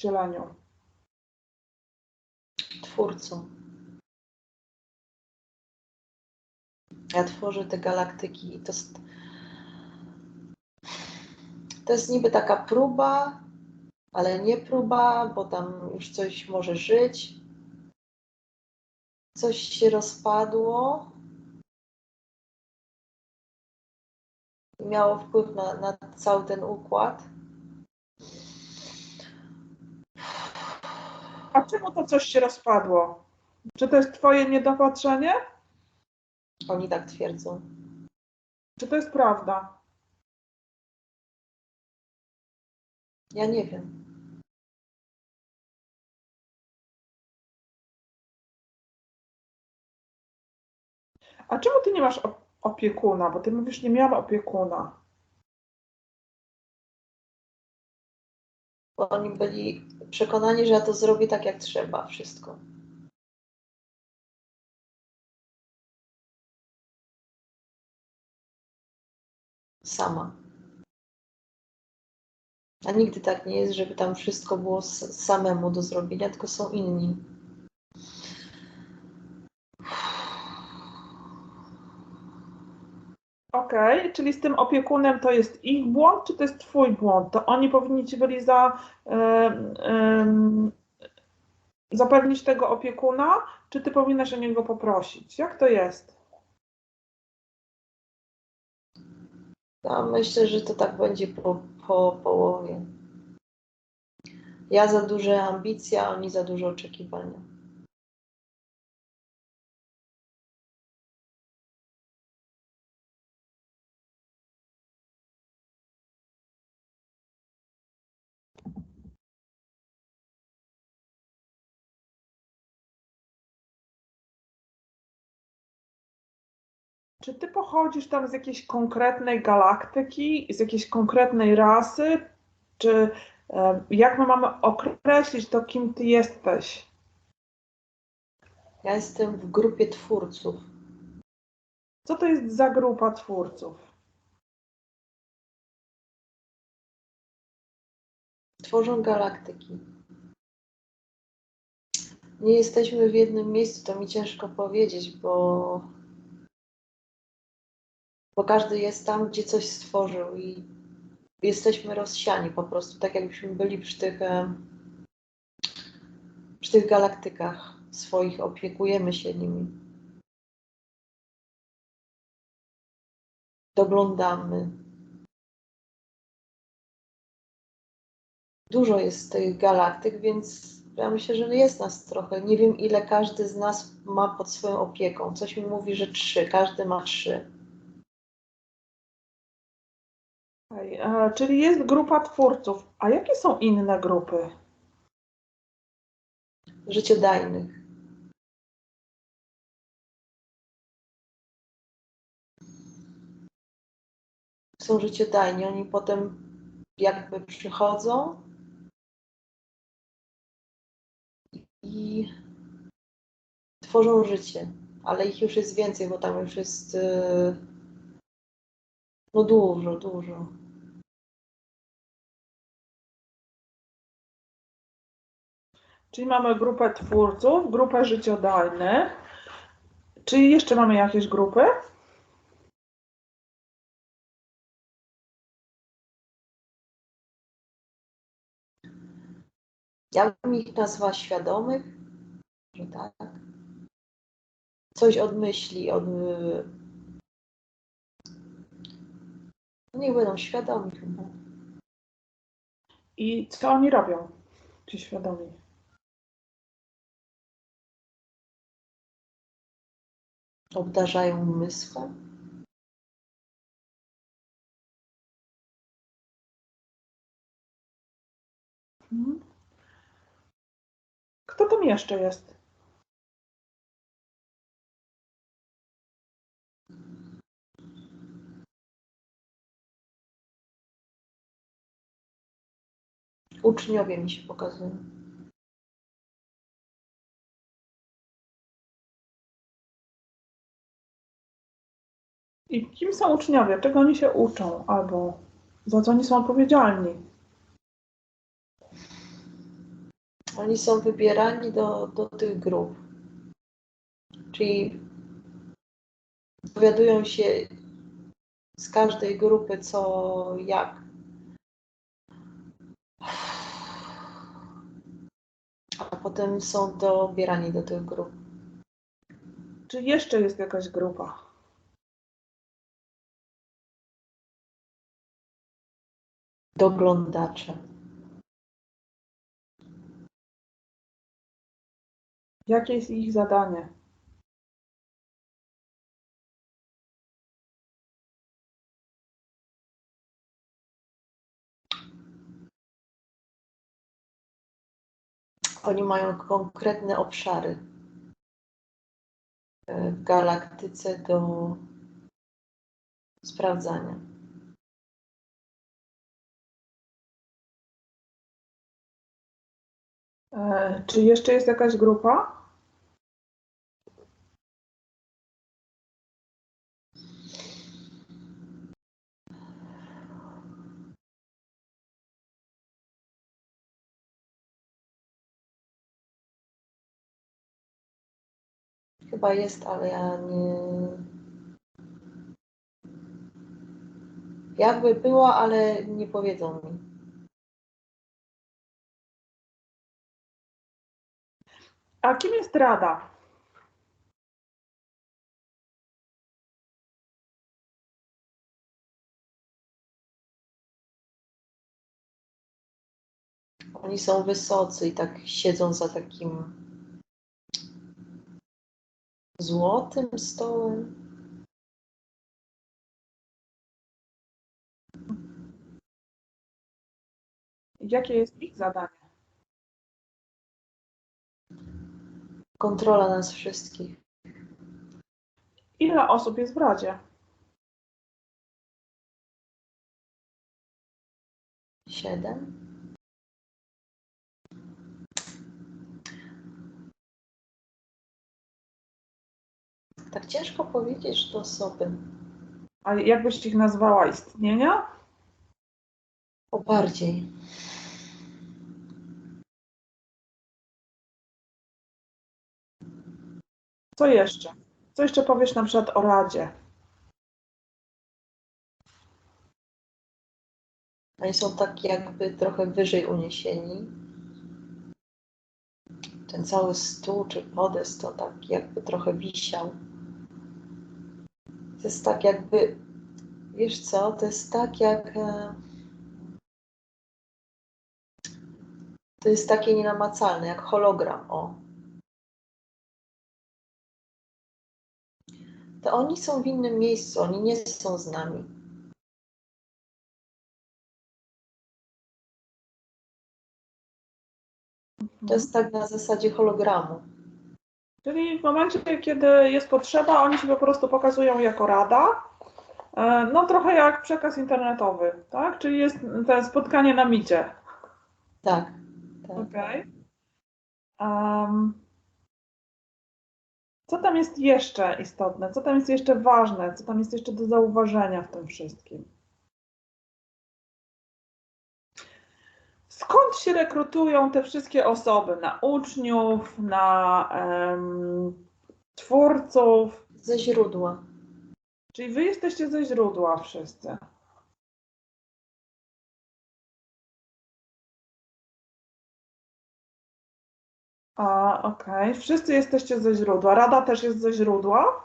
wcieleniu? Twórcą. Ja tworzę te galaktyki i to jest, to jest niby taka próba, ale nie próba, bo tam już coś może żyć. Coś się rozpadło. Miało wpływ na, na cały ten układ. A czemu to coś się rozpadło? Czy to jest twoje niedopatrzenie? Oni tak twierdzą. Czy to jest prawda? Ja nie wiem. A czemu ty nie masz op- opiekuna? Bo ty mówisz, nie miałam opiekuna. Oni byli przekonani, że ja to zrobię tak, jak trzeba, wszystko. Sama. A nigdy tak nie jest, żeby tam wszystko było samemu do zrobienia, tylko są inni. Okej, czyli z tym opiekunem to jest ich błąd, czy to jest twój błąd? To oni powinni ci byli za, zapewnić tego opiekuna, czy ty powinnaś o niego poprosić? Jak to jest? Ja myślę, że to tak będzie po, po połowie. Ja za duże ambicje, a oni za duże oczekiwania. Czy ty pochodzisz tam z jakiejś konkretnej galaktyki, z jakiejś konkretnej rasy? Czy jak my mamy określić to, kim ty jesteś? Ja jestem w grupie twórców. Co to jest za grupa twórców? Tworzą galaktyki. Nie jesteśmy w jednym miejscu, to mi ciężko powiedzieć, bo, bo każdy jest tam, gdzie coś stworzył i jesteśmy rozsiani po prostu, tak jakbyśmy byli przy tych, em, przy tych galaktykach swoich, opiekujemy się nimi. Doglądamy. Dużo jest tych galaktyk, więc ja myślę, że jest nas trochę. Nie wiem, ile każdy z nas ma pod swoją opieką. Coś mi mówi, że trzy. Każdy ma trzy. E, Czyli jest grupa twórców. A jakie są inne grupy? Życiodajnych. Są życiodajni. Oni potem jakby przychodzą i tworzą życie. Ale ich już jest więcej, bo tam już jest e, no dużo, dużo. Czyli mamy grupę twórców, grupę życiodajnych. Czy jeszcze mamy jakieś grupy? Ja bym ich nazwała świadomych, że tak. Coś od myśli, od. No niech będą świadomi chyba. I co oni robią? Ci świadomi. Obdarzają umysłem. Mhm. Kto tam jeszcze jest? Uczniowie mi się pokazują. I kim są uczniowie? Czego oni się uczą? Albo za co oni są odpowiedzialni? Oni są wybierani do, do tych grup. Czyli dowiadują się z każdej grupy co jak. A potem są dobierani do tych grup. Czy jeszcze jest jakaś grupa? Doglądacze. Jakie jest ich zadanie? Oni mają konkretne obszary e, w galaktyce do sprawdzania. E, czy jeszcze jest jakaś grupa? Chyba jest, ale ja nie. Jakby była, ale nie powiedzą mi. A kim jest Rada? Oni są wysocy i tak siedzą za takim złotym stołem. Jakie jest ich zadanie? Kontrola nas wszystkich. Ile osób jest w Radzie? Siedem. Tak ciężko powiedzieć, że to osoby. A jakbyś ich nazwała istnienia? O bardziej. Co jeszcze? Co jeszcze powiesz na przykład o Radzie? Oni są tak jakby trochę wyżej uniesieni. Ten cały stół czy podest to tak jakby trochę wisiał. To jest tak jakby, wiesz co, to jest tak jak... e, To jest takie nienamacalne, jak hologram, o. To oni są w innym miejscu, oni nie są z nami. To jest tak na zasadzie hologramu. Czyli w momencie, kiedy jest potrzeba, oni się po prostu pokazują jako rada. E, No trochę jak przekaz internetowy, tak? Czyli jest to spotkanie na micie. Tak, tak. Okej. Em, co tam jest jeszcze istotne? Co tam jest jeszcze ważne? Co tam jest jeszcze do zauważenia w tym wszystkim? Skąd się rekrutują te wszystkie osoby? Na uczniów, na em, twórców? Ze źródła. Czyli wy jesteście ze źródła wszyscy. A, okej. Wszyscy jesteście ze źródła. Rada też jest ze źródła?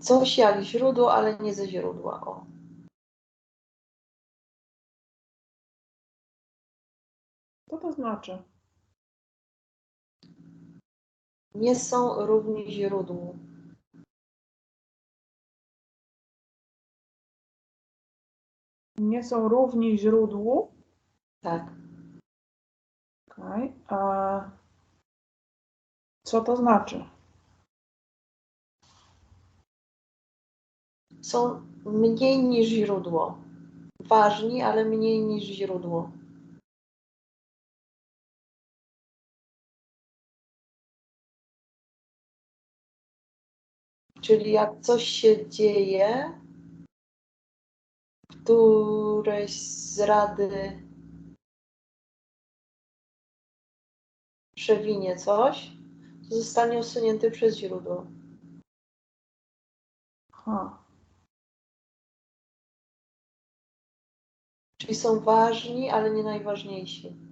Coś jak źródło, ale nie ze źródła. O. Co to znaczy? Nie są równi źródłu. Nie są równi źródłu? Tak. Okej. A co to znaczy? Są mniej niż źródło. Ważni, ale mniej niż źródło. Czyli jak coś się dzieje, któreś z rady przewinie coś, to zostanie usunięty przez źródło. Ha. Czyli są ważni, ale nie najważniejsi.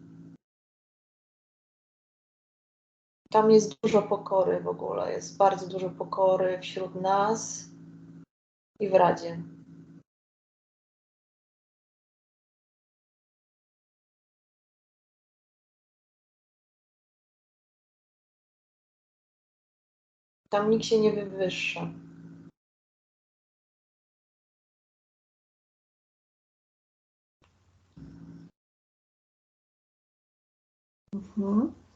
Tam jest dużo pokory w ogóle. Jest bardzo dużo pokory wśród nas i w Radzie. Tam nikt się nie wywyższa. Mhm.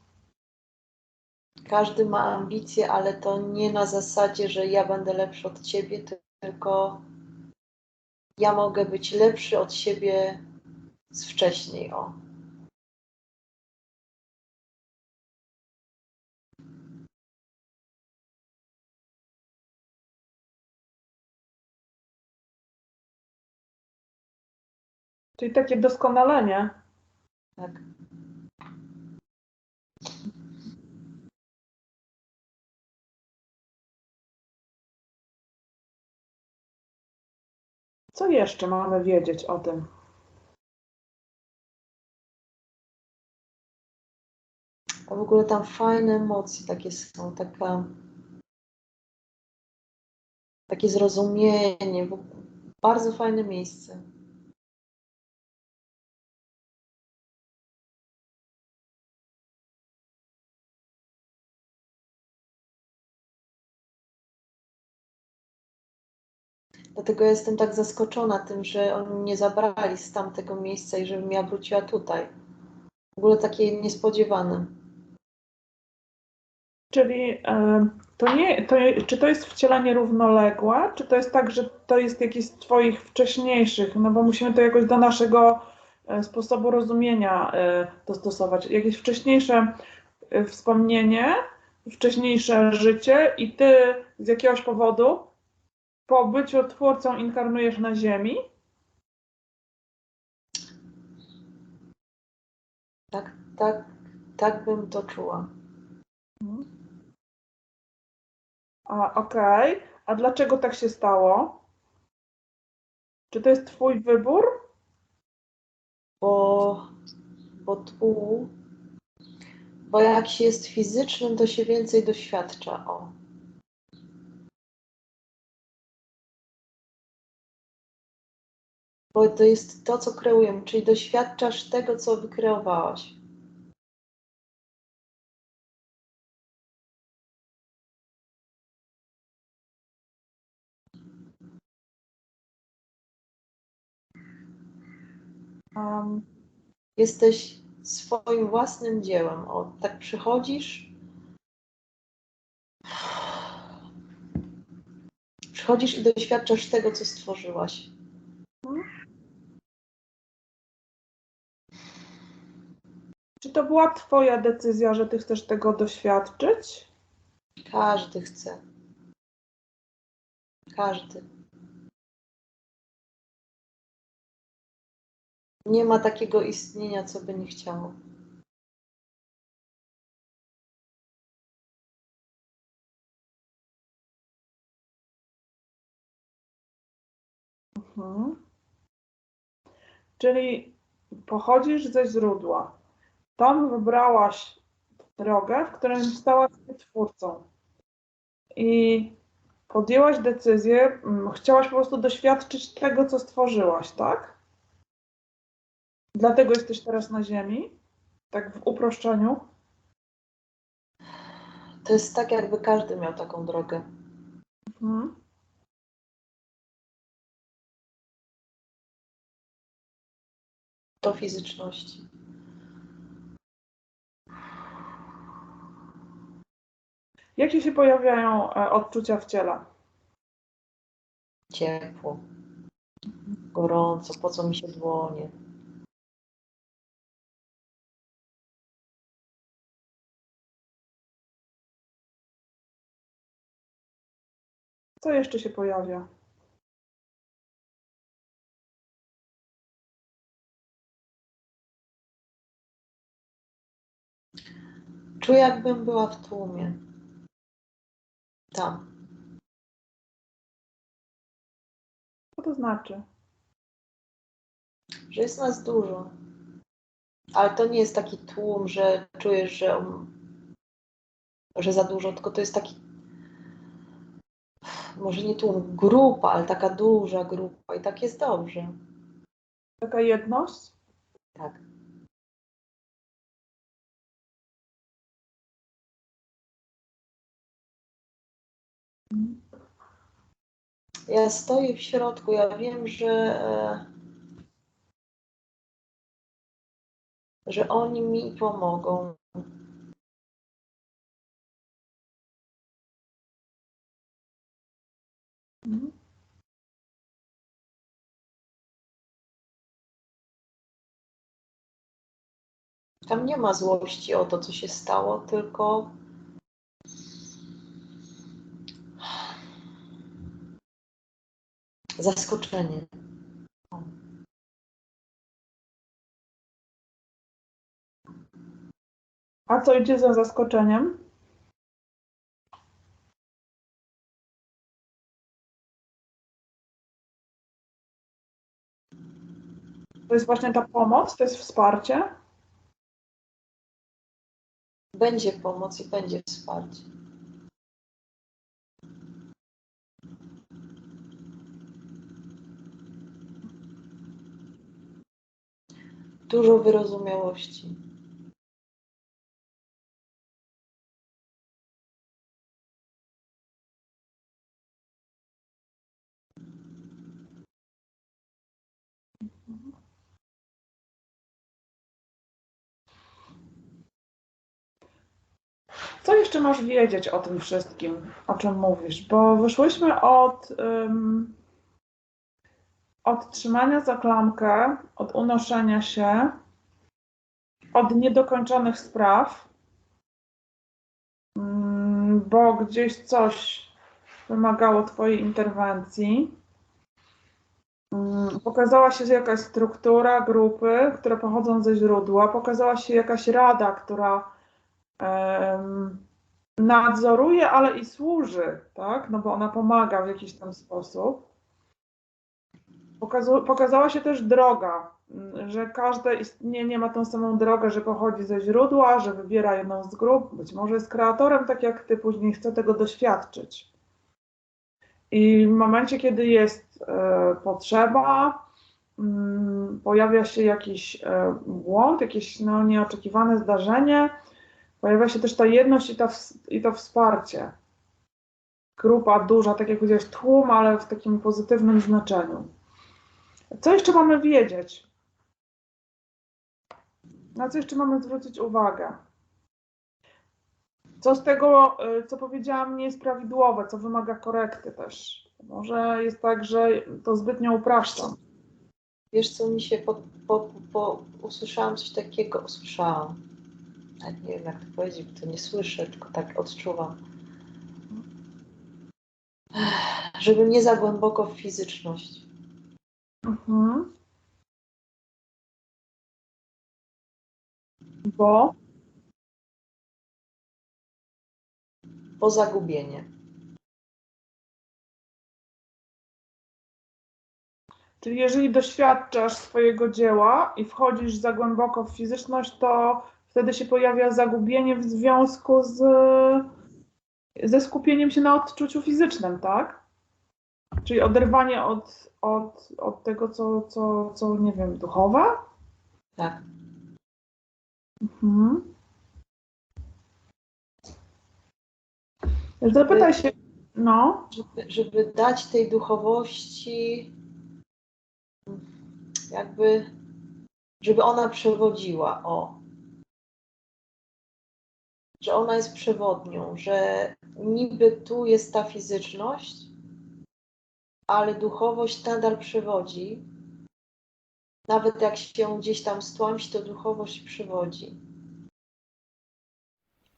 Każdy ma ambicje, ale to nie na zasadzie, że ja będę lepszy od ciebie, tylko ja mogę być lepszy od siebie z wcześniej. O. Czyli takie doskonalenie. Tak. Co jeszcze mamy wiedzieć o tym? A w ogóle tam fajne emocje takie są, taka, takie zrozumienie, bardzo fajne miejsce. Dlatego jestem tak zaskoczona tym, że oni mnie zabrali z tamtego miejsca i żebym ja wróciła tutaj. W ogóle takie niespodziewane. Czyli e, to nie, to, czy to jest wcielenie równoległe, czy to jest tak, że to jest jakiś z Twoich wcześniejszych, no bo musimy to jakoś do naszego e, sposobu rozumienia e, dostosować. Jakieś wcześniejsze wspomnienie, wcześniejsze życie i Ty z jakiegoś powodu po byciu twórcą inkarnujesz na Ziemi? Tak, tak, tak bym to czuła. A okej, a dlaczego tak się stało? Czy to jest Twój wybór? bo, bo tu, bo jak się jest fizycznym, to się więcej doświadcza. O. Bo to jest to, co kreujemy, czyli doświadczasz tego, co wykreowałaś. Um, Jesteś swoim własnym dziełem. O, tak przychodzisz. Przychodzisz i doświadczasz tego, co stworzyłaś. Czy to była Twoja decyzja, że Ty chcesz tego doświadczyć? Każdy chce. Każdy. Nie ma takiego istnienia, co by nie chciało. Mhm. Czyli pochodzisz ze źródła. Tam wybrałaś drogę, w której stałaś się twórcą. I podjęłaś decyzję, mm, chciałaś po prostu doświadczyć tego, co stworzyłaś, tak? Dlatego jesteś teraz na Ziemi? Tak w uproszczeniu? To jest tak, jakby każdy miał taką drogę. Mhm. Do fizyczności. Jakie się pojawiają e, odczucia w ciele? Ciepło. Gorąco. Po co mi się dłonie? Co jeszcze się pojawia? Czuję, jakbym była w tłumie. Tam. Co to znaczy? Że jest nas dużo. Ale to nie jest taki tłum, że czujesz, że, że za dużo, tylko to jest taki. Może nie tłum, grupa, ale taka duża grupa. I tak jest dobrze. Taka jedność? Tak. Ja stoję w środku, ja wiem, że, e, że oni mi pomogą. Tam nie ma złości o to, co się stało, tylko zaskoczenie. A co idzie za zaskoczeniem? To jest właśnie ta pomoc, to jest wsparcie. Będzie pomoc i będzie wsparcie. Dużo wyrozumiałości. Co jeszcze masz wiedzieć o tym wszystkim, o czym mówisz? Bo wyszłyśmy od, ym, od trzymania za klamkę, od unoszenia się, od niedokończonych spraw, ym, bo gdzieś coś wymagało Twojej interwencji. Ym, Pokazała się jakaś struktura grupy, które pochodzą ze źródła, pokazała się jakaś rada, która em, nadzoruje, ale i służy, tak? No bo ona pomaga w jakiś tam sposób. Pokazu- pokazała się też droga, że każde istnienie ma tą samą drogę, że pochodzi ze źródła, że wybiera jedną z grup, być może jest kreatorem, tak jak ty, później chce tego doświadczyć. I w momencie, kiedy jest e, potrzeba, mm, pojawia się jakiś e, błąd, jakieś no, nieoczekiwane zdarzenie, Pojawia się też ta jedność i, ta, ws- i to wsparcie. Grupa duża, tak jak powiedziałeś, tłum, ale w takim pozytywnym znaczeniu. Co jeszcze mamy wiedzieć? Na co jeszcze mamy zwrócić uwagę? Co z tego, y, co powiedziałam, nie jest prawidłowe, co wymaga korekty też? Może jest tak, że to zbytnio upraszczam. Wiesz, co mi się po, po, po, usłyszałam coś takiego, usłyszałam. Nawet nie wiem, jak to powiedzieć, bo to nie słyszę, tylko tak odczuwam. Żeby nie za głęboko w fizyczność. Mhm. Bo Bo zagubienie. Czyli jeżeli doświadczasz swojego dzieła i wchodzisz za głęboko w fizyczność, to wtedy się pojawia zagubienie w związku z, ze skupieniem się na odczuciu fizycznym, tak? Czyli oderwanie od, od, od tego, co, co, co, nie wiem, duchowe? Tak. Mhm. Zapytaj się, no, Żeby, żeby dać tej duchowości jakby, żeby ona przewodziła, o. Że ona jest przewodnią, że niby tu jest ta fizyczność, ale duchowość nadal przewodzi. Nawet jak się gdzieś tam stłamsi, to duchowość przewodzi.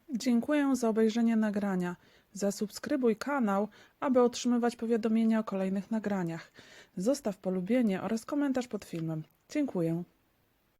Dziękuję za obejrzenie nagrania. Zasubskrybuj kanał, aby otrzymywać powiadomienia o kolejnych nagraniach. Zostaw polubienie oraz komentarz pod filmem. Dziękuję.